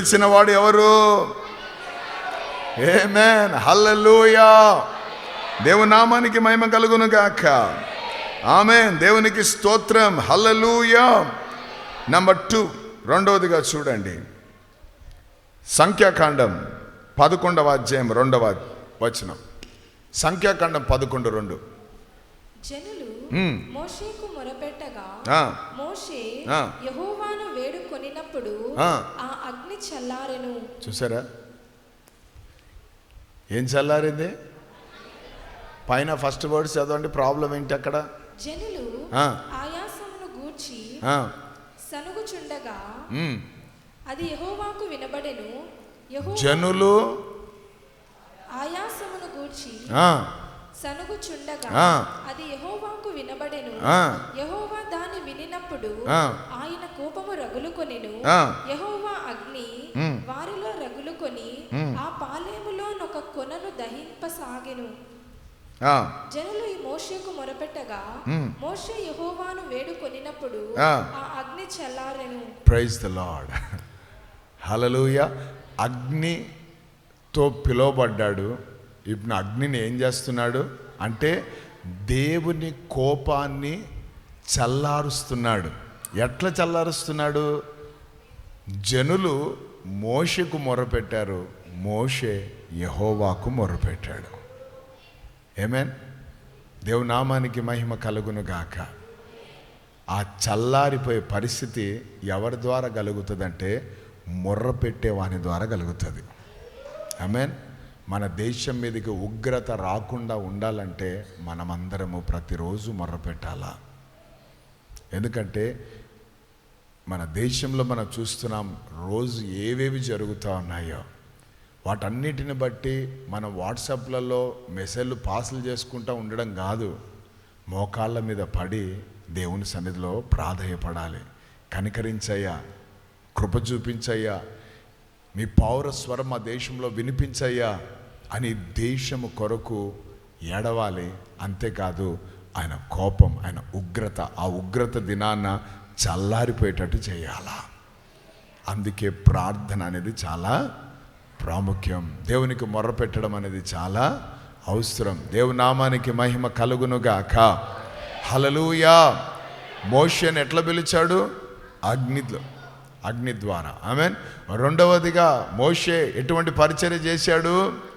నీ పిలిచిన వాడు ఎవరు? ఏమేన్ హల్లెలూయా దేవుని నామానికి మహిమ కలుగును గాక. ఆమెన్ దేవునికి స్తోత్రం. హల్లెలూయా నంబర్ టూ రెండవదిగా చూడండి. సంఖ్యాకాండం పదకొండవ అధ్యాయం రెండవ వచనం. సంఖ్యాకాండం పదకొండు రెండు. జనులు మ్మ్. మోషేకు మొరపెట్టగా ఆ, మోషే ఆ. యెహోవాను వేడుకొనినప్పుడు ఆ. చల్లారెను. చూసారా? ఏం చల్లారింది? పైన ఫస్ట్ వర్డ్స్ చదవండి ప్రాబ్లం ఏంటి అక్కడ? జనులు. ఆయాసమును గూర్చి ఆ, సనుగుచుండగా. అది యెహోవాకు వినబడెను. జనులు ఆయాసమును గూర్చి సనుగుచుండగా. అది యెహోవాకు వినబడెను. యెహోవా దాన్ని వినినప్పుడు. ఆయన కోపము రగులుకొనెను. యెహోవా అగ్ని. వారిలో రగులుకొని. ఆ పాలేములోనొక కొనను దహింపసాగెను జనులు ఈ మోషేకు మొరపెట్టగా. మోషే యెహోవాను వేడుకొనినప్పుడు ఆ. అగ్ని చల్లారెను ప్రైజ్ ద లాడ్ హలలుయ అగ్నితో పిలువబడ్డాడు ఇప్పుడు అగ్నిని ఏం చేస్తున్నాడు అంటే దేవుని కోపాన్ని చల్లారుస్తున్నాడు. ఎట్లా చల్లారుస్తున్నాడు? జనులు మోషకు మొరపెట్టారు. మోషే యహోవాకు మొరపెట్టాడు. ఏమేన్ దేవునామానికి మహిమ కలుగును గాక. ఆ చల్లారిపోయే పరిస్థితి ఎవరి ద్వారా కలుగుతుందంటే మొర్ర పెట్టేవాని ద్వారా కలుగుతుంది. మీన్ మన దేశం మీదకి ఉగ్రత రాకుండా ఉండాలంటే మనమందరము ప్రతిరోజు మొర్రపెట్టాలా? ఎందుకంటే మన దేశంలో మనం చూస్తున్నాం రోజు ఏవేవి జరుగుతూ ఉన్నాయో వాటన్నిటిని బట్టి మనం వాట్సాప్లలో మెసేజ్లు పాసులు చేసుకుంటూ ఉండడం కాదు. మోకాళ్ళ మీద పడి దేవుని సన్నిధిలో ప్రాధేయపడాలి. కనికరించయ్యా కృప చూపించయ్యా మీ పౌర స్వరం మా దేశంలో వినిపించయ్యా అని దేశము కొరకు ఏడవాలి అంతేకాదు ఆయన కోపం ఆయన ఉగ్రత ఆ ఉగ్రత దినాన చల్లారిపోయేటట్టు చేయాలా? అందుకే ప్రార్థన అనేది చాలా ప్రాముఖ్యం. దేవునికి మొర్ర పెట్టడం అనేది చాలా అవసరం. దేవునామానికి మహిమ కలుగునుగాక. హలలుయా మోషన్ ఎట్లా పిలిచాడు? అగ్నిలో అగ్ని ద్వారా. ఐ మీన్ రెండవదిగా మోషే ఎటువంటి పరిచర్య చేశాడు?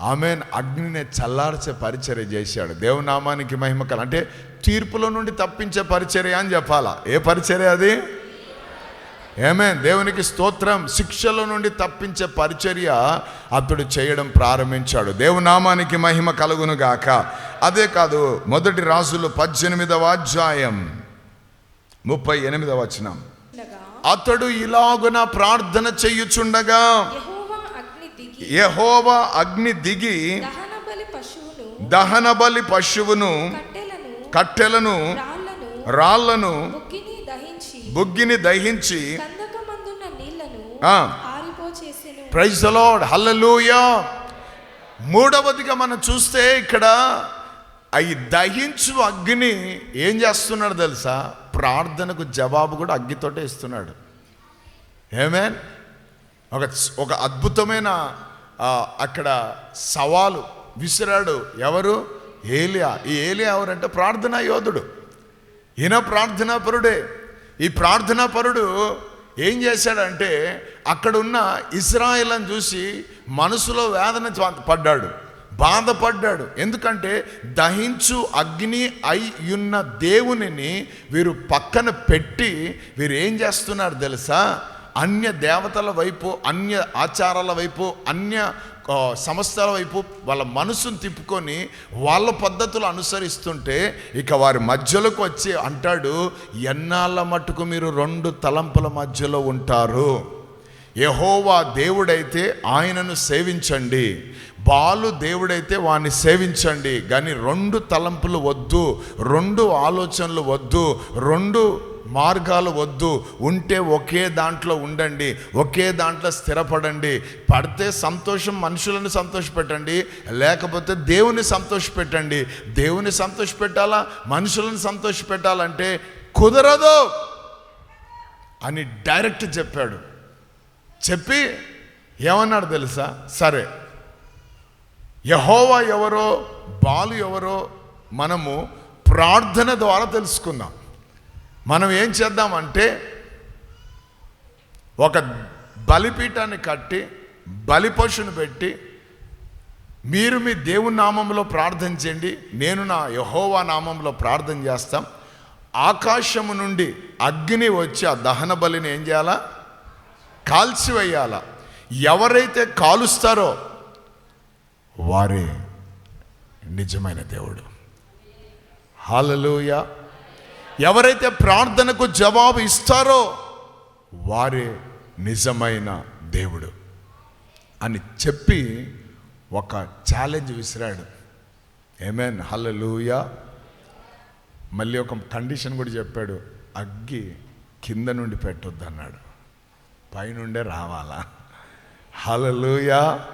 ఆమెన్ అగ్నిని చల్లార్చే పరిచర్య చేశాడు. దేవునామానికి మహిమ కల అంటే తీర్పులో నుండి తప్పించే పరిచర్య అని చెప్పాలా? ఏ పరిచర్య అది? ఏమే దేవునికి స్తోత్రం శిక్షల నుండి తప్పించే పరిచర్య అతడు చేయడం ప్రారంభించాడు. దేవునామానికి మహిమ కలుగును గాక. అదే కాదు మొదటి రాజులు పద్దెనిమిదవ అధ్యాయం ముప్పై ఎనిమిదవ వచనం. అతడు ఇలాగున ప్రార్థన చెయ్యుచుండగా యెహోవా అగ్ని దిగి దహన బలి పశువును కట్టెలను రాళ్ళను బుగ్గిని దహించి ప్రైజ్ లార్డ్ హల్లెలూయా. మూడవదిగా మనం చూస్తే ఇక్కడ అవి దహించు అగ్ని ఏం చేస్తున్నాడు తెలుసా? ప్రార్థనకు జవాబు కూడా అగ్గితోటే ఇస్తున్నాడు. ఏమేన్ ఒక ఒక అద్భుతమైన అక్కడ సవాలు విసిరాడు ఎవరు? ఏలియా. ఈ ఏలియా ఎవరంటే ప్రార్థనా యోధుడు. ఈయన ప్రార్థనా పరుడే. ఈ ప్రార్థనా పరుడు ఏం చేశాడంటే అక్కడున్న ఇస్రాయిలను చూసి మనసులో వేదన పడ్డాడు. బాధపడ్డాడు. ఎందుకంటే దహించు అగ్ని అయ్యున్న దేవునిని వీరు పక్కన పెట్టి వీరు ఏం చేస్తున్నారు తెలుసా? అన్య దేవతల వైపు అన్య ఆచారాల వైపు అన్య సంస్థల వైపు వాళ్ళ మనసును తిప్పుకొని వాళ్ళ పద్ధతులు అనుసరిస్తుంటే ఇక వారి మధ్యలోకి వచ్చి అంటాడు ఎన్నాళ్ళ మట్టుకు మీరు రెండు తలంపుల మధ్యలో ఉంటారు? యహోవా దేవుడైతే ఆయనను సేవించండి బాలు దేవుడైతే వాణ్ణి సేవించండి కానీ రెండు తలంపులు వద్దు రెండు ఆలోచనలు వద్దు రెండు మార్గాలు వద్దు. ఉంటే ఒకే దాంట్లో ఉండండి. ఒకే దాంట్లో స్థిరపడండి. పడితే సంతోషం మనుషులను సంతోషపెట్టండి. లేకపోతే దేవుని సంతోషపెట్టండి. దేవుని సంతోషపెట్టాలా? మనుషులను సంతోషపెట్టాలంటే కుదరదు అని డైరెక్ట్ చెప్పాడు. చెప్పి ఏమన్నాడు తెలుసా? సరే. యహోవా ఎవరో బాలు ఎవరో మనము ప్రార్థన ద్వారా తెలుసుకుందాం మనం ఏం చేద్దామంటే ఒక బలిపీఠాన్ని కట్టి బలిపశుని పెట్టి మీరు మీ దేవుని నామంలో ప్రార్థన చేయండి నేను నా యహోవా నామంలో ప్రార్థన చేస్తాం. ఆకాశము నుండి అగ్ని వచ్చి ఆ దహన బలిని ఏం చేయాలా? కాల్చివేయాలా. ఎవరైతే కాలుస్తారో వారే నిజమైన దేవుడు. హాలలోయ ఎవరైతే ప్రార్థనకు జవాబు ఇస్తారో వారే నిజమైన దేవుడు అని చెప్పి ఒక ఛాలెంజ్ విసిరాడు. ఏమేన్ హల్లెలూయ మళ్ళీ ఒక కండిషన్ కూడా చెప్పాడు. అగ్గి కింద నుండి పెట్టొద్దు అన్నాడు పైనుండే రావాలా? హల్లెలూయా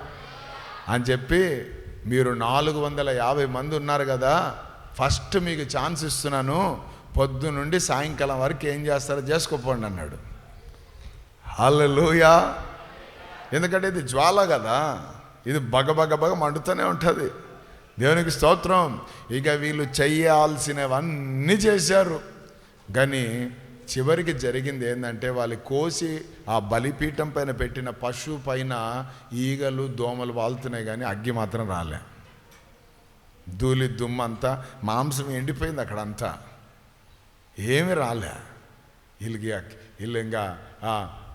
అని చెప్పి మీరు నాలుగు వందల యాభై మంది ఉన్నారు కదా ఫస్ట్ మీకు ఛాన్స్ ఇస్తున్నాను. పొద్దు నుండి సాయంకాలం వరకు ఏం చేస్తారో? చేసుకోపోండి అన్నాడు. హల్లెలూయా. ఎందుకంటే ఇది జ్వాల కదా. ఇది బగ బగ బగ మండుతూనే ఉంటుంది. దేవునికి స్తోత్రం. ఇక వీళ్ళు చెయ్యాల్సినవన్నీ చేశారు. కానీ చివరికి జరిగింది ఏంటంటే వాళ్ళు కోసి ఆ బలిపీఠం పైన పెట్టిన పశువు పైన ఈగలు దోమలు వాలుతున్నాయి కానీ అగ్గి మాత్రం రాలే. ధూళి దుమ్మంతా మాంసం ఎండిపోయింది అక్కడంతా. ఏమి రాలే. వీళ్ళకి వీళ్ళు ఇంకా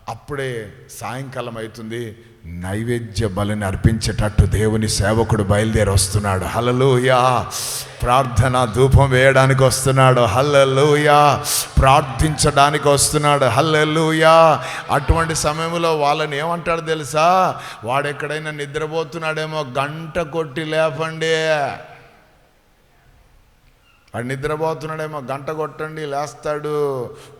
అప్పుడే సాయంకాలం అవుతుంది నైవేద్య బలిని అర్పించేటట్టు దేవుని సేవకుడు బయలుదేరి వస్తున్నాడు. హలలుయా ప్రార్థన ధూపం వేయడానికి వస్తున్నాడు. హల్లలుయా. ప్రార్థించడానికి వస్తున్నాడు. హల్లలుయా. అటువంటి సమయంలో వాళ్ళని ఏమంటాడు తెలుసా? వాడెక్కడైనా నిద్రపోతున్నాడేమో గంట కొట్టి లేపండి. వాడు నిద్రపోతున్నాడేమో గంట కొట్టండి లేస్తాడు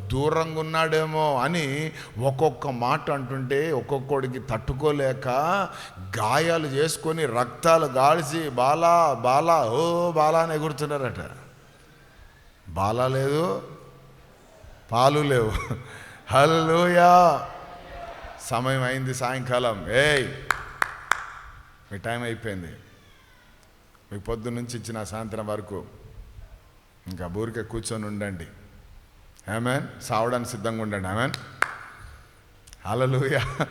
దూరంగా ఉన్నాడేమో అని ఒక్కొక్క మాట అంటుంటే ఒక్కొక్కడికి తట్టుకోలేక గాయాలు చేసుకొని రక్తాలు గాల్చి బాలా బాలా ఓ బాలా అని ఎగురుతున్నారట. బాలా లేదు పాలు లేవు. హలోయా సమయం అయింది సాయంకాలం. ఏయ్! మీ టైం అయిపోయింది. మీ పొద్దు నుంచి ఇచ్చిన సాయంత్రం వరకు ఇంకా ఊరికే కూర్చొని ఉండండి. ఆమెన్ సావడానికి సిద్ధంగా ఉండండి. ఆమెన్ హల్లెలూయా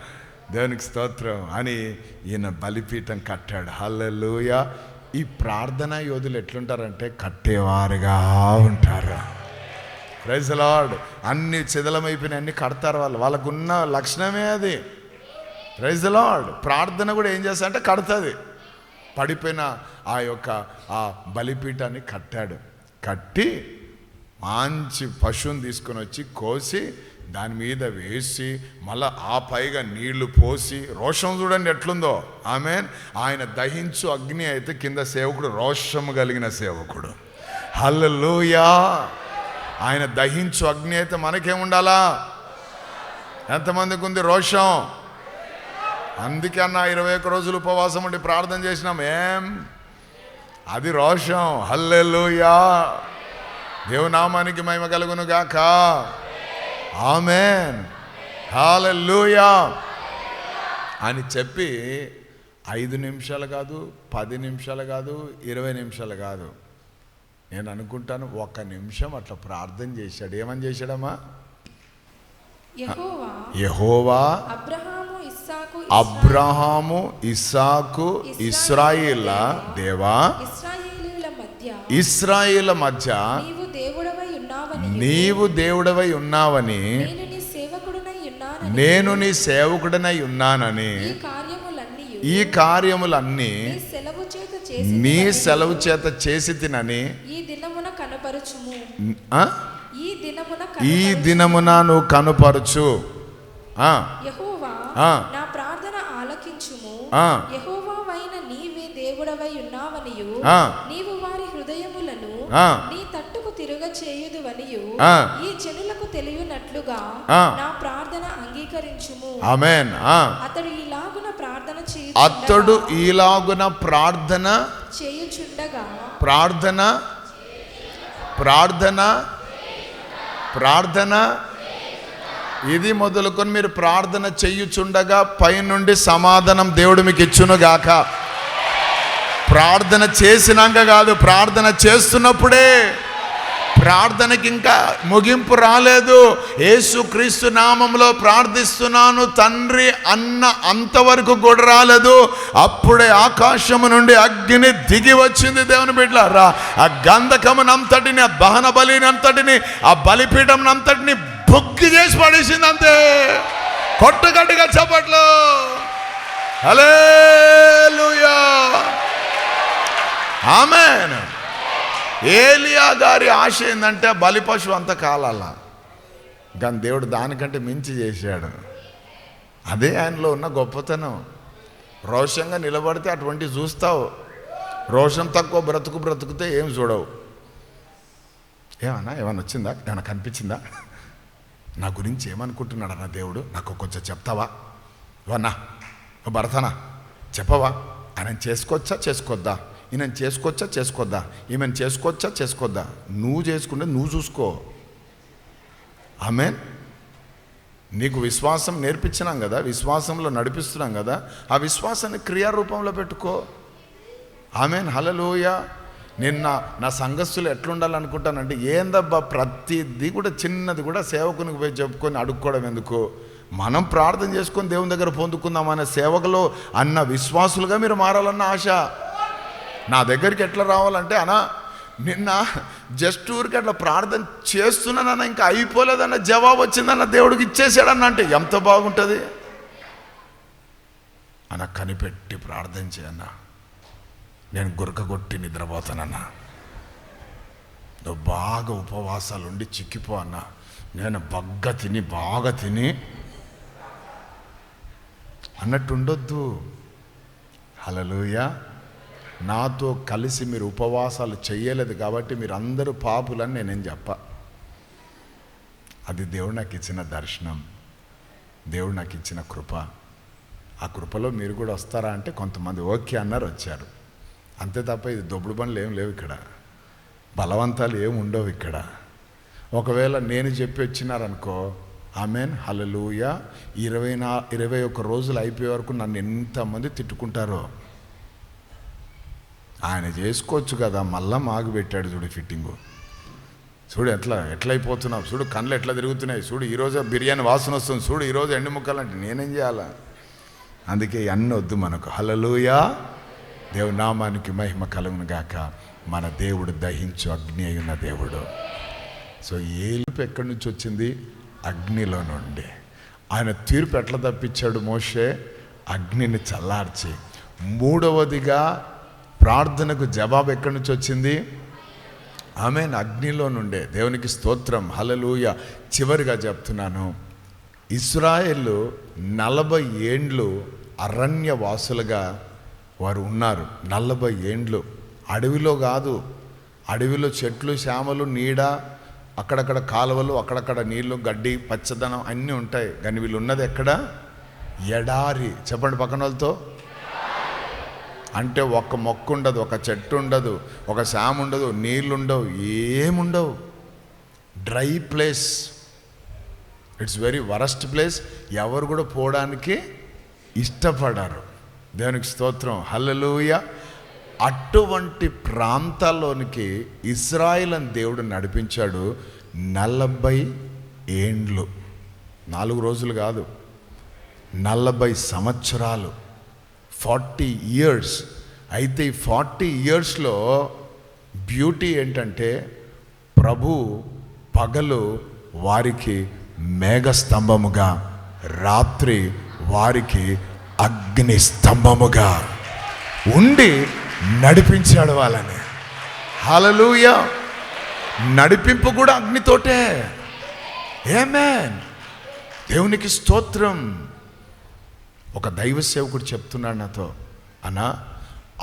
దేవునికి స్తోత్రం. అని ఈయన బలిపీఠం కట్టాడు. హల్లెలూయా ఈ ప్రార్థన యోధులు ఎట్లుంటారంటే కట్టేవారుగా ఉంటారు. ప్రైజ్ లార్డ్ అన్ని చెదలమైపోయిన అన్ని కడతారు వాళ్ళు. వాళ్ళకున్న లక్షణమే అది. ప్రైజ్ లార్డ్ ప్రార్థన కూడా ఏం చేస్తా అంటే కడుతుంది. పడిపోయిన ఆ యొక్క ఆ బలిపీఠాన్ని కట్టాడు. కట్టి మంచి పశువుని తీసుకొని వచ్చి కోసి దాని మీద వేసి మళ్ళా ఆ పైగా నీళ్ళు పోసి రోషం చూడండి ఎట్లుందో. ఆమె ఆయన దహించు అగ్ని అయితే కింద సేవకుడు రోషము కలిగిన సేవకుడు. హల్లెలూయా. ఆయన దహించు అగ్ని అయితే మనకేముండాలా ఎంతమందికి ఉంది రోషం? అందుకే అన్న ఇరవై ఒక్క రోజులు ఉపవాసం ఉండి ప్రార్థన చేసినాం. ఏం? అది రోషం. హల్లెలూయా. దేవునామానికి మహిమ కలుగును గాక. ఆమెన్. హల్లెలూయా. అని చెప్పి ఐదు నిమిషాలు కాదు పది నిమిషాలు కాదు ఇరవై నిమిషాలు కాదు. నేను అనుకుంటాను ఒక్క నిమిషం అట్లా ప్రార్థన చేశాడు. ఏమని చేశాడమ్మా? యెహోవా. అబ్రహాము అబ్రహాము ఇస్సాకు ఇస్రాయిల దేవా? ఇస్రాయిల మధ్య నీవు దేవుడవై ఉన్నావని నేను నీ సేవకుడనై ఉన్నానని ఈ కార్యములన్నీ నీ సెలవు చేత చేసి తినని ఈ దినమున కనపరుచుము? ఈ దినమున నువ్వు కనుపరచు. యెహోవా ఆ. నా ప్రార్థన ఆలకించుము ఆ. యెహోవావైన నీవే దేవుడవై ఉన్నావనియు. నీవు వారి హృదయములను. నీ తట్టుకు తిరుగ చేయుదువనియు. ఈ జనులకు తెలియనట్లుగా. నా ప్రార్థన అంగీకరించుము ఆమెన్. అతడు ఇలాగున ప్రార్థన అతడు చేయుచుండగా ఈలాగున ప్రార్థన చేయుచుండగా ప్రార్థన ప్రార్థన ప్రార్థన ఇది మొదలుకొని మీరు ప్రార్థన చెయ్యుచుండగా పైనుండి సమాధానం దేవుడు మీకు ఇచ్చును గాక. ప్రార్థన చేసినాక కాదు ప్రార్థన చేస్తున్నప్పుడే ప్రార్థనకి ఇంకా ముగింపు రాలేదు. యేసుక్రీస్తు నామంలో ప్రార్థిస్తున్నాను తండ్రి అన్న అంతవరకు కూడా రాలేదు. అప్పుడే ఆకాశము నుండి అగ్ని దిగి వచ్చింది దేవుని బిడ్డలారా. ఆ గంధకమునంతటిని ఆ దహన బలినంతటిని ఆ బలిపీఠం అంతటిని చేసి పడేసింది అంతే కొట్టుగట్టుగా చప్పట్లు. హల్లెలూయా. ఆమెన్. ఏలియా గారి ఆశ ఏంటంటే బలి పశువు అంత కాలాల. కానీ దేవుడు దానికంటే మించి చేశాడు. అదే ఆయనలో ఉన్న గొప్పతనం. రోషంగా నిలబడితే అటువంటి చూస్తావు. రోషం తక్కువ బ్రతుకు బ్రతుకుతే ఏం చూడవు. ఏమన్నా ఏమన్నా వచ్చిందా? ఏమన్నా కనిపించిందా? నా గురించి ఏమనుకుంటున్నాడు అన్న దేవుడు నాకు కొంచెం చెప్తావా? వన్నా ఓ భరతనా చెప్పవా? ఆయన చేసుకోవచ్చా చేసుకోద్దా ఈయన చేసుకోవచ్చా చేసుకోద్దా ఈమెను చేసుకోవచ్చా చేసుకోద్దా నువ్వు చేసుకుంటే నువ్వు చూసుకో. ఆమె నీకు విశ్వాసం నేర్పించినాం కదా విశ్వాసంలో నడిపిస్తున్నాం కదా ఆ విశ్వాసాన్ని క్రియారూపంలో పెట్టుకో. ఆమెన్. హలలోయ నిన్న నా సంఘస్థులు ఎట్లుండాలనుకుంటానంటే ఏందబ్బా ప్రతిదీ కూడా చిన్నది కూడా సేవకునికి పోయి చెప్పుకొని అడుక్కోవడం ఎందుకు? మనం ప్రార్థన చేసుకొని దేవుని దగ్గర పొందుకుందాం అనే సేవకులో అన్న విశ్వాసులుగా మీరు మారాలన్న ఆశ. నా దగ్గరికి ఎట్లా రావాలంటే అనా నిన్న జస్ట్ ఊరికి అట్లా ప్రార్థన చేస్తున్నానన్న ఇంకా అయిపోలేదన్న జవాబు వచ్చిందన్న దేవుడికి ఇచ్చేసాడన్న అంటే ఎంత బాగుంటుంది? అన్న కనిపెట్టి ప్రార్థన చేయన్నా. నేను గురకగొట్టి నిద్రపోతానన్నా. నువ్వు బాగా ఉపవాసాలు ఉండి చిక్కిపో అన్నా. నేను బగ్గ తిని బాగా తిని అన్నట్టు ఉండొద్దు హలలుయ నాతో కలిసి మీరు ఉపవాసాలు చేయలేదు కాబట్టి మీరు అందరూ పాపులని నేనేం చెప్ప. అది దేవుడు నాకు ఇచ్చిన దర్శనం. దేవుడు నాకు ఇచ్చిన కృప. ఆ కృపలో మీరు కూడా వస్తారా అంటే కొంతమంది ఓకే అన్నారు వచ్చారు. అంతే తప్ప ఇది దొబ్బుడు పనులు ఏం లేవు ఇక్కడ. బలవంతాలు ఏమి ఉండవు ఇక్కడ. ఒకవేళ నేను చెప్పి వచ్చినారనుకో ఆమెన్ హలలుయ ఇరవై నా ఇరవై ఒక్క రోజులు అయిపోయే వరకు నన్ను ఎంతమంది తిట్టుకుంటారో. ఆయన చేసుకోవచ్చు కదా మళ్ళా మాగు పెట్టాడు చూడు ఫిట్టింగు. చూడు ఎట్లా ఎట్లా అయిపోతున్నావు చూడు కళ్ళు ఎట్లా తిరుగుతున్నాయి? చూడు ఈరోజు బిర్యానీ వాసన వస్తుంది. చూడు ఈరోజు ఎండు ముక్కలు అంటే నేనేం చేయాలా? అందుకే అన్నీ వద్దు మనకు. హలలుయా దేవుని నామానికి మహిమ కలుగును గాక. మన దేవుడు దహించు అగ్ని అయి ఉన్న దేవుడు. సో ఏలుపు ఎక్కడి నుంచి వచ్చింది? అగ్నిలో నుండి. ఆయన తీర్పు ఎట్లా తప్పించాడు మోషే? అగ్నిని చల్లార్చి. మూడవదిగా ప్రార్థనకు జవాబు ఎక్కడి నుంచి వచ్చింది? ఆమె అగ్నిలో నుండే. దేవునికి స్తోత్రం. హలలుయ చివరిగా చెప్తున్నాను. ఇస్రాయేల్ నలభై ఏండ్లు అరణ్యవాసులుగా వారు ఉన్నారు. నలభై ఏండ్లు. అడవిలో కాదు. అడవిలో చెట్లు శ్యామలు నీడ అక్కడక్కడ కాలువలు అక్కడక్కడ నీళ్ళు గడ్డి పచ్చదనం అన్నీ ఉంటాయి. కానీ వీళ్ళు ఉన్నది ఎక్కడ? ఎడారి. చెప్పండి పక్కన వాళ్ళతో. అంటే ఒక మొక్క ఉండదు ఒక చెట్టు ఉండదు ఒక శామ ఉండదు నీళ్ళు ఉండవు ఏముండవు. Dry place. It's very worst place. ఎవరు కూడా పోవడానికి ఇష్టపడరు. దేవునికి స్తోత్రం. హల్లెలూయ. అటువంటి ప్రాంతాల్లోనికి ఇస్రాయిల్ అని దేవుడు నడిపించాడు నలభై ఏండ్లు. నాలుగు రోజులు కాదు. నలభై సంవత్సరాలు. Forty years. అయితే ఈ ఫార్టీ ఇయర్స్లో బ్యూటీ ఏంటంటే ప్రభు పగలు వారికి మేఘస్తంభముగా రాత్రి వారికి అగ్ని స్తంభముగా ఉండి నడిపించాడు వాళ్ళని. హలలుయ నడిపింపు కూడా అగ్నితోటే. ఏమేన్ దేవునికి స్తోత్రం. ఒక దైవ సేవకుడు చెప్తున్నాడు నాతో అనా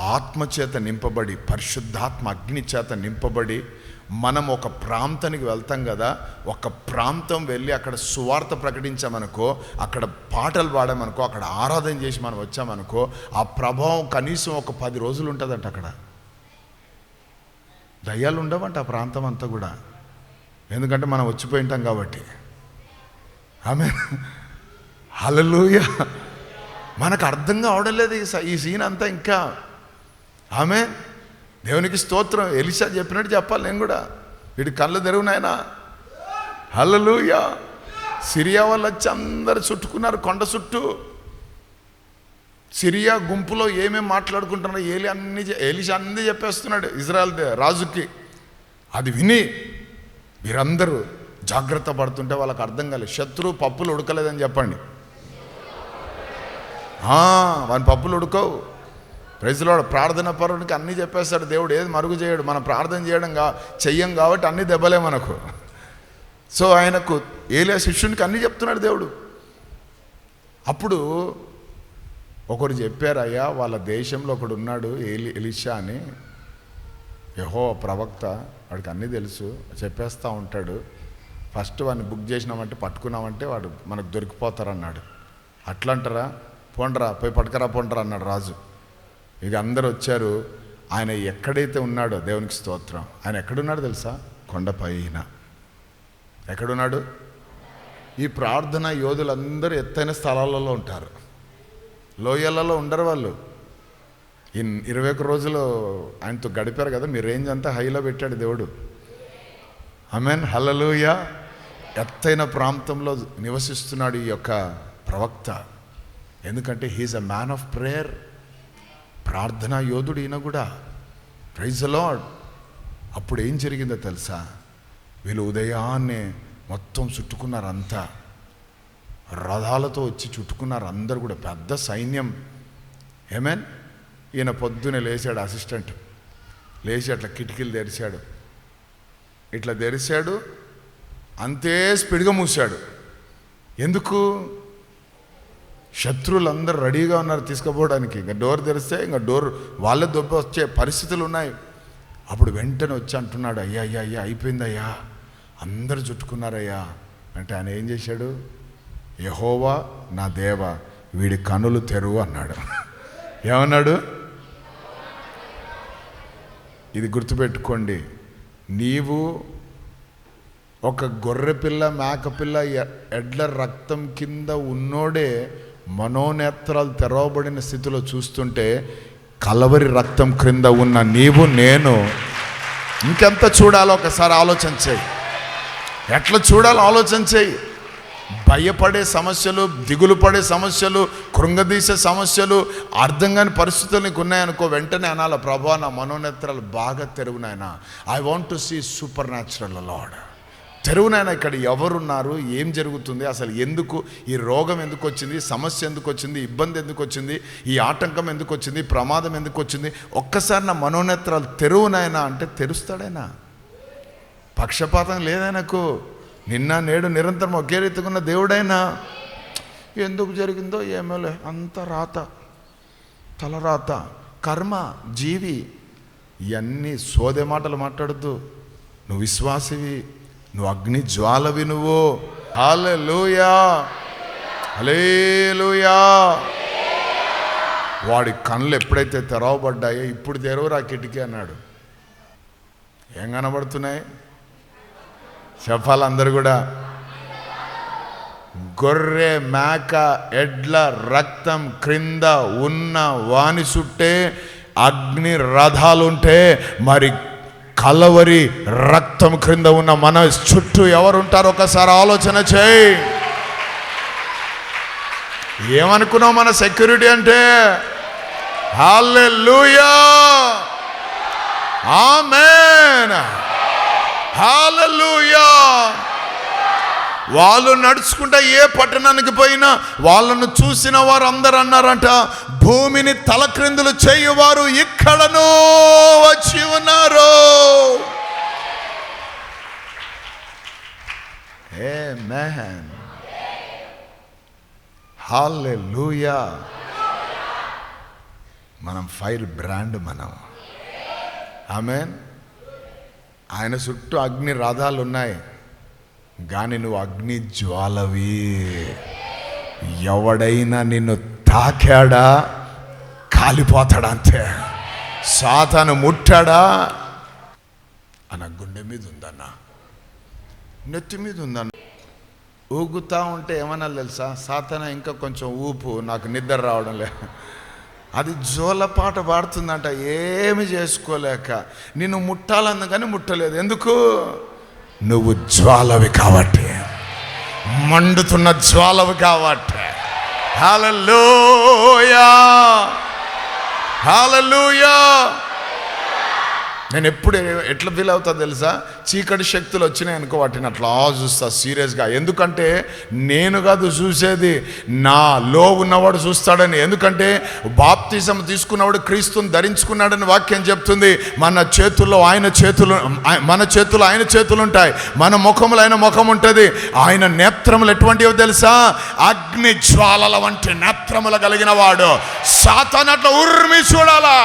ఆత్మచేత నింపబడి పరిశుద్ధాత్మ అగ్ని చేత నింపబడి మనం ఒక ప్రాంతానికి వెళ్తాం కదా ఒక ప్రాంతం వెళ్ళి అక్కడ సువార్త ప్రకటించామనుకో అక్కడ పాటలు పాడామనుకో అక్కడ ఆరాధన చేసి మనం వచ్చామనుకో ఆ ప్రభావం కనీసం ఒక పది రోజులు ఉంటుందంట అక్కడ. దయ్యాలు ఉండవంట ఆ ప్రాంతం అంతా కూడా. ఎందుకంటే మనం వచ్చిపోయి ఉంటాం కాబట్టి. ఆమె హలలుయ మనకు అర్థం కావడం లేదు ఈ స- ఈ సీన్ అంతా ఇంకా. ఆమె దేవునికి స్తోత్రం. ఎలిషా చెప్పినట్టు చెప్పాలి నేను కూడా. వీడి కళ్ళు తెరువు నాయన. సిరియా వాళ్ళు వచ్చి అందరు చుట్టుకున్నారు కొండ చుట్టూ. సిరియా గుంపులో ఏమేమి మాట్లాడుకుంటున్నారో ఏలి అన్ని ఏలిష ఎలిషా అన్ని చెప్పేస్తున్నాడు ఇజ్రాయల్ రాజుకి. అది విని మీరందరూ జాగ్రత్త పడుతుంటే వాళ్ళకి అర్థం కాలేదు శత్రువు పప్పులు ఉడకలేదని చెప్పండి. వాని పప్పులు ఉడకవు. ప్రజలో ప్రార్థన పరునికి అన్నీ చెప్పేస్తాడు. దేవుడు ఏది మరుగు చేయడు. మనం ప్రార్థన చేయడం కా చెయ్యం కాబట్టి అన్ని దెబ్బలే మనకు. సో ఆయనకు ఏలే శిష్యునికి అన్నీ చెప్తున్నాడు దేవుడు. అప్పుడు ఒకరు చెప్పారు అయ్యా వాళ్ళ దేశంలో ఒకడు ఉన్నాడు ఏలి ఎలిషా అని. యహో ప్రవక్త వాడికి అన్నీ తెలుసు చెప్పేస్తూ ఉంటాడు. ఫస్ట్ వాడిని బుక్ చేసినామంటే పట్టుకున్నామంటే వాడు మనకు దొరికిపోతారన్నాడు. అట్లంటారా? పోండ్రా పోయి పట్టుకరా పోండ్రా అన్నాడు రాజు. ఇక అందరు వచ్చారు. ఆయన ఎక్కడైతే ఉన్నాడో దేవునికి స్తోత్రం. ఆయన ఎక్కడున్నాడు తెలుసా? కొండపైన ఎక్కడున్నాడు? ఈ ప్రార్థన యోధులందరూ ఎత్తైన స్థలాలలో ఉంటారు. లోయలలో ఉండరు వాళ్ళు. ఇన్ ఇరవై ఒక్క రోజులు ఆయనతో గడిపారు కదా మీ రేంజ్ అంతా హైలో పెట్టాడు దేవుడు. అమెన్ హలలుయ ఎత్తైన ప్రాంతంలో నివసిస్తున్నాడు ఈ యొక్క ప్రవక్త. ఎందుకంటే he is a man of prayer. ప్రార్థనా యోధుడు ఈయన కూడా. ప్రైజ్ లాడ్ అప్పుడు ఏం జరిగిందో తెలుసా? వీళ్ళు ఉదయాన్నే మొత్తం చుట్టుకున్నారు అంతా రథాలతో వచ్చి చుట్టుకున్నారు అందరు కూడా. పెద్ద సైన్యం. ఏమేన్ ఈయన పొద్దునే లేచాడు అసిస్టెంట్ లేచి అట్లా కిటికీలు తెరిచాడు. ఇట్లా తెరిచాడు. అంతే స్పీడ్గా మూసాడు. ఎందుకు? శత్రువులందరూ రెడీగా ఉన్నారు తీసుకుపోవడానికి. ఇంకా డోర్ తెరిస్తే ఇంకా డోర్ వాళ్ళ దొబ్బ వచ్చే పరిస్థితులు ఉన్నాయి. అప్పుడు వెంటనే వచ్చి అంటున్నాడు అయ్యా అయ్యా అయ్యా అయిపోయిందయ్యా. అందరు చుట్టుకున్నారయ్యా. అంటే ఆయన ఏం చేశాడు? యహోవా నా దేవ వీడి కనులు తెరువు అన్నాడు. ఏమన్నాడు? ఇది గుర్తుపెట్టుకోండి. నీవు ఒక గొర్రె పిల్ల మేకపిల్ల ఎ- ఎడ్ల రక్తం కింద ఉన్నోడే మనోనేత్రాలు తెరవబడిన స్థితిలో చూస్తుంటే కలవరి రక్తం క్రింద ఉన్న నీవు నేను. ఇంకెంత చూడాలో ఒకసారి ఆలోచన చేయి. ఎట్లా చూడాలో ఆలోచన చేయి. భయపడే సమస్యలు దిగులు పడే సమస్యలు కృంగదీసే సమస్యలు అర్థం కాని పరిస్థితులు నీకు ఉన్నాయనుకో వెంటనే అనాల ప్రభా నా మనోనేత్రాలు బాగా తెరువునాయన I want to see super lord తెరువునాయన ఇక్కడ ఎవరున్నారు? ఏం జరుగుతుంది? అసలు ఎందుకు ఈ రోగం ఎందుకు వచ్చింది? సమస్య ఎందుకు వచ్చింది? ఇబ్బంది ఎందుకు వచ్చింది? ఈ ఆటంకం ఎందుకు వచ్చింది? ప్రమాదం ఎందుకు వచ్చింది? ఒక్కసారి నా మనోనేత్రాలు తెరువునాయన అంటే తెరుస్తాడైనా? పక్షపాతం లేదనకు నిన్న నేడు నిరంతరం ఒకే రీతికున్న దేవుడైనా? ఎందుకు జరిగిందో ఏమోలే అంత రాత తలరాత కర్మ జీవి ఇవన్నీ సోదే మాటలు మాట్లాడద్దు. నువ్వు విశ్వాసివి. నువ్వు అగ్ని జ్వాలవి నువ్వు హల్లెలూయా. హలేలుయా వాడి కళ్ళు ఎప్పుడైతే తెరవబడ్డాయో ఇప్పుడు తెరవరా కిటికీ అన్నాడు. ఏం కనబడుతున్నాయి? చెప్పాలి అందరు కూడా. గొర్రె మేక ఎడ్ల రక్తం క్రింద ఉన్న వాని చుట్టే అగ్ని రథాలుంటే మరి కలవరి రక్తం క్రింద ఉన్న మన చుట్టూ ఎవరుంటారో ఒకసారి ఆలోచన చేయి. ఏమనుకున్నావు మన సెక్యూరిటీ అంటే? హాలే లూయా ఆమెన్! హాలూయా వాళ్ళు నడుచుకుంటా ఏ పట్టణానికి పోయినా వాళ్ళను చూసిన వారు అందరు అన్నారంట భూమిని తలక్రిందులు చేయువారు ఇక్కడనో వచ్చి ఉన్నారు. హాలే లూయా మనం ఫైర్ బ్రాండ్ మనం. ఆమెన్ ఆయన చుట్టూ అగ్ని రథాలు ఉన్నాయి కానీ నువ్వు అగ్ని జ్వాలవి. ఎవడైనా నిన్ను తాకాడా? కాలిపోతాడా అంతే. సాతాను ముట్టాడా? అన్న గుండె మీద ఉందన్న నెత్తి మీద ఉందన్న ఊగుతా ఉంటే ఏమన్నా తెలుసా? సాతన ఇంకా కొంచెం ఊపు నాకు నిద్ర రావడం లే. అది జోలపాట పాడుతుందంట. ఏమి చేసుకోలేక. నిన్ను ముట్టాలన్న కానీ ముట్టలేదు. ఎందుకు? నువ్వు జ్వాలవి కాబట్టి. మండుతున్న జ్వాలవి కాబట్టి. హలలోయా హల్లెలూయా నేను ఎప్పుడు ఎట్లా ఫీల్ అవుతా తెలుసా? చీకటి శక్తులు వచ్చినాయి అనుకో వాటిని అట్లా చూస్తా సీరియస్గా. ఎందుకంటే నేను కాదు చూసేది నాలో ఉన్నవాడు చూస్తాడని. ఎందుకంటే బాప్తిజం తీసుకున్నవాడు క్రీస్తుని ధరించుకున్నాడని వాక్యం చెప్తుంది. మన చేతుల్లో ఆయన చేతులు మన చేతుల్లో ఆయన చేతులు ఉంటాయి మన ముఖములు ఆయన ముఖం ఉంటుంది. ఆయన నేత్రములు ఎటువంటివో తెలుసా? అగ్ని జ్వాలల వంటి నేత్రములు కలిగిన వాడు. సాతానట్ల ఉర్మి చూడాలా?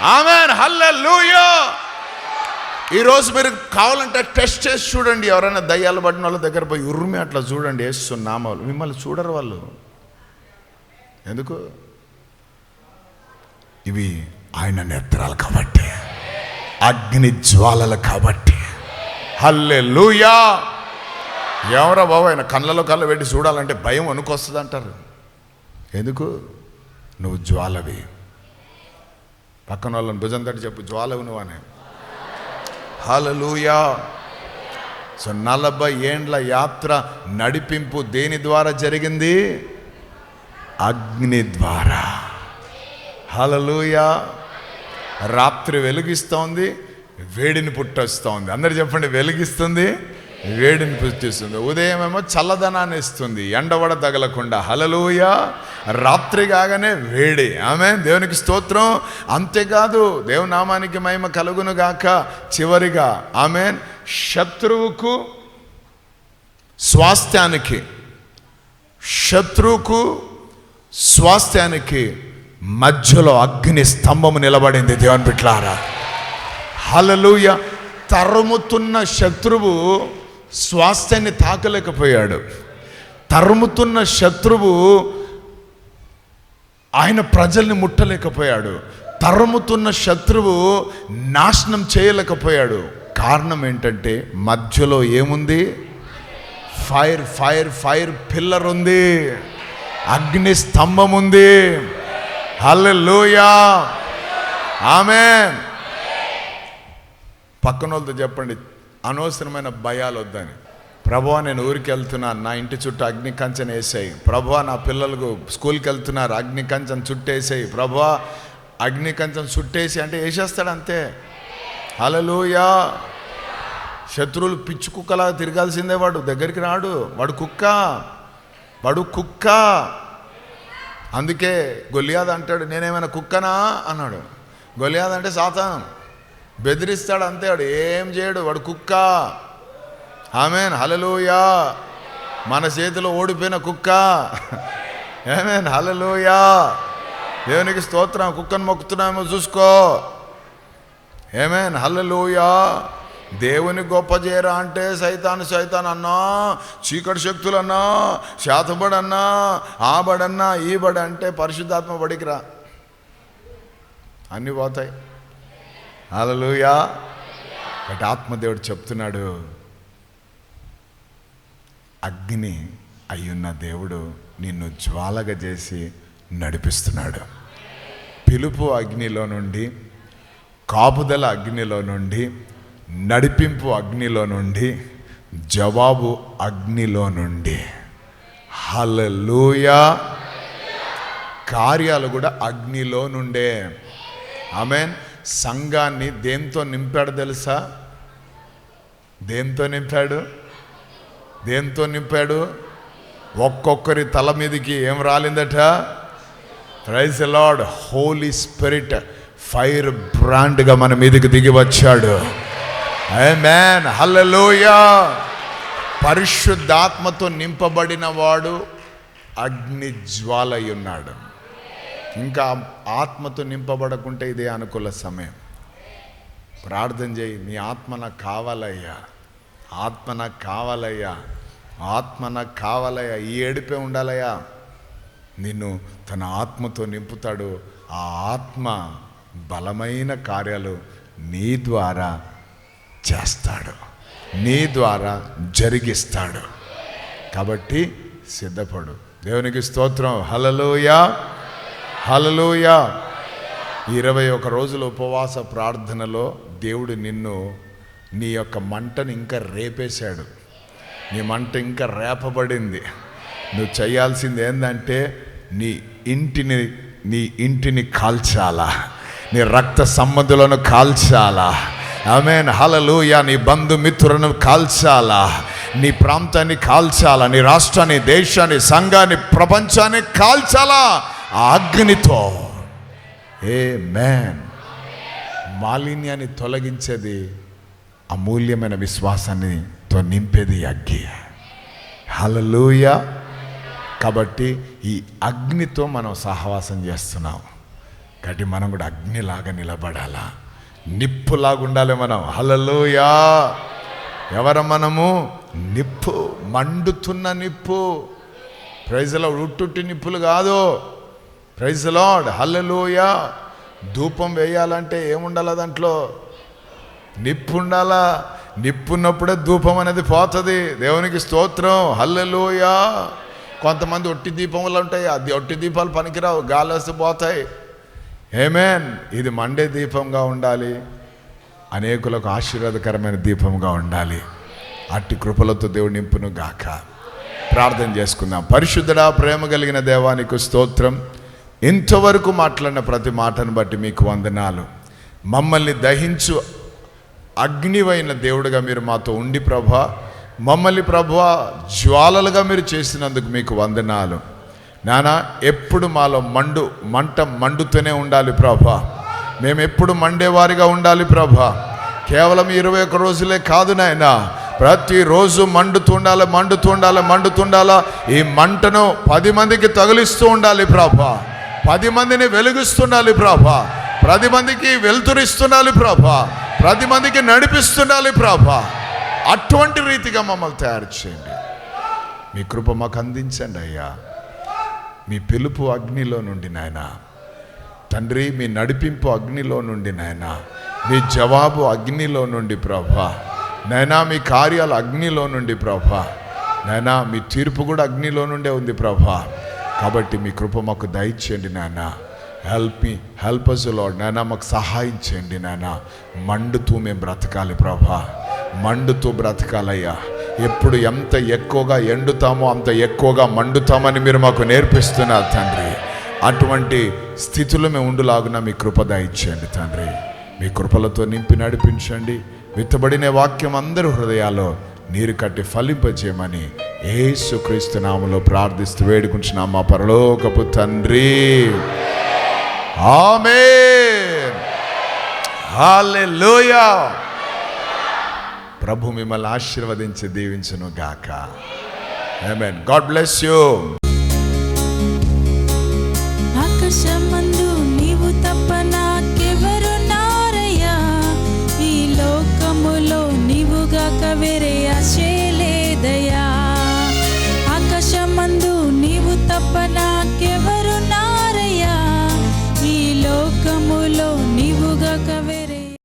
Amen hallelujah. ఈరోజు మీరు కావాలంటే టెస్ట్ చేసి చూడండి. ఎవరైనా దయ్యాలు పడిన వాళ్ళ దగ్గర పోయి ఉర్మి అట్లా చూడండి వేస్తున్నామాలు మిమ్మల్ని చూడరు వాళ్ళు. ఎందుకు? ఇవి ఆయన నేత్రాలు కాబట్టి అగ్ని జ్వాలలు కాబట్టి. హల్లెలూయా. ఎవరా బాబు ఆయన కళ్ళలో కళ్ళు పెట్టి చూడాలంటే భయం వణుకొస్తుంది అంటారు ఎందుకు? నువ్వు జ్వాలవి. పక్కన వాళ్ళని భుజం తట్టి చెప్పు జ్వాల నువ్వు హలలుయా సో నలభై ఏండ్ల యాత్ర నడిపింపు దేని ద్వారా జరిగింది? అగ్ని ద్వారా. హలలుయా రాత్రి వెలిగిస్తోంది వేడిని పుట్టొస్తోంది. అందరు చెప్పండి వెలిగిస్తుంది వేడిని పుట్టిస్తుంది. ఉదయం ఏమో చల్లదనాన్ని ఇస్తుంది ఎండవడ తగలకుండా. హలలుయా రాత్రి కాగానే వేడి. ఆమె దేవునికి స్తోత్రం. అంతేకాదు దేవునామానికి మహిమ కలుగును గాక చివరిగా. ఆమె శత్రువుకు స్వాస్థ్యానికి శత్రువుకు స్వాస్థ్యానికి మధ్యలో అగ్ని స్తంభము నిలబడింది దేవుని బిట్లారా హలలుయ తరుముతున్న శత్రువు స్వాస్థ్యాన్ని తాకలేకపోయాడు. తరుముతున్న శత్రువు ఆయన ప్రజల్ని ముట్టలేకపోయాడు. తరుముతున్న శత్రువు నాశనం చేయలేకపోయాడు. కారణం ఏంటంటే మధ్యలో ఏముంది? ఫైర్ ఫైర్ ఫైర్ పిల్లర్ ఉంది. అగ్ని స్తంభం ఉంది. హల్లెలూయా. ఆమె పక్కన వాళ్ళతో చెప్పండి అనవసరమైన భయాలు వద్దని. ప్రభువా నేను ఊరికి వెళ్తున్నాను నా ఇంటి చుట్టూ అగ్ని కంచెన వేసాయి. ప్రభా నా పిల్లలకు స్కూల్కి వెళ్తున్నారు అగ్ని కంచెన చుట్టేసాయి. ప్రభా అగ్ని కంచెన చుట్టేసి అంటే వేసేస్తాడు అంతే. హలలుయా శత్రువులు పిచ్చి కుక్కలా తిరగాల్సిందే వాడు. దగ్గరికి రాడు. వాడు కుక్క. వాడు కుక్క. అందుకే గొలియాద్ అంటాడు నేనేమైనా కుక్కనా? అన్నాడు. గొలియాద్ అంటే సాతానం. బెదిరిస్తాడు అంతే వాడు ఏం చేయడు. వాడు కుక్క. ఆమెన్ హలలోయా మన చేతిలో ఓడిపోయిన కుక్క. ఏమేన్ హలలోయా దేవునికి స్తోత్రం కుక్కను మొక్కుతున్నామో చూసుకో. Amen hallelujah. దేవుని గొప్ప చేయరా అంటే సైతాను సైతాన్ అన్నా చీకటి శక్తులన్నా శాతబడన్నా ఆ బడన్నా ఈ అంటే పరిశుద్ధాత్మ పడికిరా అన్నీ పోతాయి. హలలుయా బట్ ఆత్మదేవుడు చెప్తున్నాడు. అగ్ని అయ్యున్న దేవుడు నిన్ను జ్వాలగా చేసి నడిపిస్తున్నాడు. పిలుపు అగ్నిలో నుండి కాపుదల అగ్నిలో నుండి నడిపింపు అగ్నిలో నుండి జవాబు అగ్నిలో నుండి. హల్లెలూయా! కార్యాలు కూడా అగ్నిలో నుండే. ఆమెన్. సంఘాన్ని దేంతో నింపాడు తెలుసా? దేంతో నింపాడు? దేంతో నింపాడు? ఒక్కొక్కరి తల మీదకి ఏం రాలిందట? Praise lord holy spirit fire బ్రాండ్గా మన మీదకి దిగి వచ్చాడు. మ్యాన్ హల్లెలూయా పరిశుద్ధాత్మతో నింపబడిన వాడు అగ్ని ఉన్నాడు ఇంకా ఆత్మతో నింపబడకుంటే ఇదే అనుకూల సమయం. ప్రార్థన చేయి నీ ఆత్మ నాకు కావాలయ్యా. ఆత్మ నాకు కావాలయ్యా ఆత్మ నాకు కావాలయ్యా ఈ ఏడిపే ఉండాలయ్యా. నిన్ను తన ఆత్మతో నింపుతాడు. ఆ ఆత్మ బలమైన కార్యాలు నీ ద్వారా చేస్తాడు. నీ ద్వారా జరిగిస్తాడు. కాబట్టి సిద్ధపడు. దేవునికి స్తోత్రం. హలలోయ హలలోయ ఇరవై ఒక రోజుల ఉపవాస ప్రార్థనలో దేవుడు నిన్ను నీ యొక్క మంటను ఇంకా రేపేశాడు. నీ మంట ఇంకా రేపబడింది. నువ్వు చేయాల్సింది ఏంటంటే నీ ఇంటిని నీ ఇంటిని కాల్చాలా. నీ రక్త సంబంధులను కాల్చాలా. ఆమెన్. హలలుయా నీ బంధుమిత్రులను కాల్చాలా. నీ ప్రాంతాన్ని కాల్చాలా. నీ రాష్ట్రాన్ని దేశాన్ని సంఘాన్ని ప్రపంచాన్ని కాల్చాలా. ఆ అగ్నితో. ఏ మ్యాన్ మాలిన్యాన్ని తొలగించేది అమూల్యమైన విశ్వాసాన్ని తో నింపేది అగ్గి. హలలోయ కాబట్టి ఈ అగ్నితో మనం సహవాసం చేస్తున్నాం. కాబట్టి మనం కూడా అగ్నిలాగా నిలబడాలా. నిప్పులాగా ఉండాలి మనం. హలలుయా ఎవర మనము? నిప్పు మండుతున్న నిప్పు. ప్రైజ్లో ఉట్టుట్టి నిప్పులు కాదు. ప్రైజ్ లాడ్ హల్లెలూయ ధూపం వేయాలంటే ఏముండాలి దాంట్లో? నిప్పు ఉండాలా నిప్పు ఉన్నప్పుడే ధూపం అనేది పోతుంది. దేవునికి స్తోత్రం. హల్లెలూయ. కొంతమంది ఒట్టి దీపములు ఉంటాయి. అది ఒట్టి దీపాలు పనికిరావు. గాలి వస్తే పోతాయి. ఏమేన్ ఇది మండే దీపంగా ఉండాలి. అనేకులకు ఆశీర్వాదకరమైన దీపంగా ఉండాలి. అట్టి కృపలతో దేవుడు నింపును గాక. ప్రార్థన చేసుకుందాం. పరిశుద్ధుడా ప్రేమ కలిగిన దేవానికి స్తోత్రం. ఇంతవరకు మాట్లాడిన ప్రతి మాటను బట్టి మీకు వందనాలు. మమ్మల్ని దహించు అగ్నివైన దేవుడుగా మీరు మాతో ఉండి ప్రభా మమ్మల్ని ప్రభా జ్వాలలుగా మీరు చేసినందుకు మీకు వందనాలు. నానా ఎప్పుడు మాలో మండు మంట మండుతూనే ఉండాలి ప్రభా. మేము ఎప్పుడు మండేవారిగా ఉండాలి ప్రభా. కేవలం ఇరవై ఒక్క రోజులే కాదు నాయనా. ప్రతిరోజు మండుతుండాలి మండుతుండాలి మండుతుండాలా ఈ మంటను పది మందికి తగిలిస్తూ ఉండాలి ప్రభా. పది మందిని వెలుగుస్తుండాలి ప్రభా. పది మందికి వెలుతురిస్తుండాలి ప్రభా. ప్రతి మందికి నడిపిస్తుండాలి ప్రభా. అటువంటి రీతిగా మమ్మల్ని తయారు చేయండి. మీ కృప మాకు అందించండి అయ్యా. మీ పిలుపు అగ్నిలో నుండి నాయన. తండ్రి మీ నడిపింపు అగ్నిలో నుండి నాయన. మీ జవాబు అగ్నిలో నుండి ప్రభా. నైనా మీ కార్యాలు అగ్నిలో నుండి ప్రభా. నైనా మీ తీర్పు కూడా అగ్నిలో నుండే ఉంది ప్రభా. కాబట్టి మీ కృప మాకు దయచేయండి నాయనా. Help me help us lord నాయన మాకు సహాయం చేయండి నాయన. మండుతూ మేము బ్రతకాలి ప్రభా. మండుతూ బ్రతకాలయ్యా. ఎప్పుడు ఎంత ఎక్కువగా ఎండుతామో అంత ఎక్కువగా మండుతామని మీరు మాకు నేర్పిస్తున్నారు తండ్రి. అటువంటి స్థితిలో మేము ఉండులాగున మీ కృప ఇచ్చేయండి తండ్రి. మీ కృపలతో నింపి నడిపించండి. విత్తబడిన వాక్యం అందరి హృదయాల్లో నీరు కట్టి ఫలింపజేయమని ఏసుక్రీస్తు నామలో ప్రార్థిస్తూ వేడుకుంటున్నాం మా పరలోకపు తండ్రి. ఆమె హల్లెలూయా. ప్రభు మిమ్మల్ని ఆశీర్వదించి దీవించును గాక. ఆమేన్ గాడ్ బ్లెస్ యూ ఆకాశమందు